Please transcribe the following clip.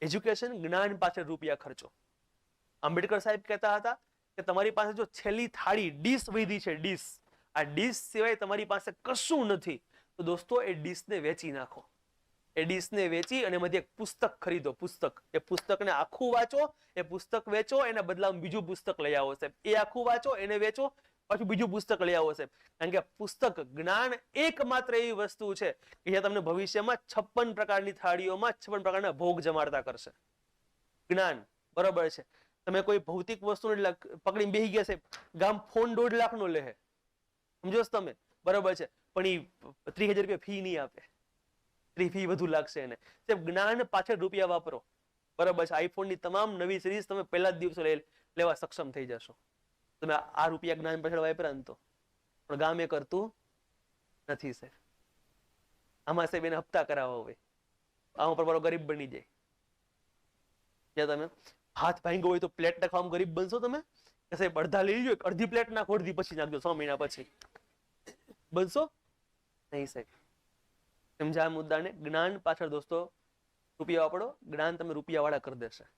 Education જ્ઞાન પાછળ રૂપિયા ખર્ચો. આંબેડકર સાહેબ કહેતા હતા કે તમારી પાસે જો છેલ્લી થાળી ડીશ વૈધી છે, ડીશ, આ ડીશ સિવાય તમારી પાસે કશું નથી. તો દોસ્તો, એ ડીશને વેચી નાખો. એ ડીશને વેચી અને એમાંથી એક પુસ્તક ખરીદો, પુસ્તક. એ પુસ્તકને આખું વાંચો, એ પુસ્તક વેચો, એના બદલામાં બીજું પુસ્તક લઈ આવો સાહેબ. એ આખું વાંચો, એને વેચો પાછું બીજું પુસ્તક લઈ આવો સાહેબ. કારણ કે પુસ્તક જ્ઞાન એકમાત્ર એવી વસ્તુ છે કે જે તમને ભવિષ્યમાં છપ્પન પ્રકારની થાળીઓમાં છપ્પન પ્રકારના ભોગ જમાડતા કરશે. જ્ઞાન બરોબર છે. તમે કોઈ ભૌતિક પકડી પકડીને બેસી ગયા સાહેબ. ગામ ફોન દોઢ લાખનો લે સમજો તમે? બરોબર છે. પણ એ ત્રીસ હજાર રૂપિયા ફી નહીં આપે. ત્રી ફી વધુ લાગશે એને. સાહેબ, જ્ઞાન પાછળ રૂપિયા વાપરો. બરાબર છે. આઈફોનની તમામ નવી સિરીઝ તમે પહેલા જ દિવસે લેવા સક્ષમ થઈ જશો. તમે આ રૂપિયા જ્ઞાન પાછળ વાપરા ને તો. પણ ગામે કરતું નથી, સાહેબ. આમાં સાહેબ એને હપ્તા કરાવવા હોય. આમાં પર મારો ગરીબ બની જાય. ત્યાં તમે હાથ ભાંગ્યો હોય તો પ્લેટ નાખવામાં ગરીબ બનશો તમે? કે સાહેબ, અડધા લઈ લો અડધી પ્લેટ નાખો, અડધી પછી નાખજો છ મહિના પછી. બનશો? નહીં, સાહેબ. સમજા આ મુદ્દાને? જ્ઞાન પાછળ દોસ્તો, રૂપિયા વાપરો. જ્ઞાન તમે રૂપિયા વાળા કરી દેશે.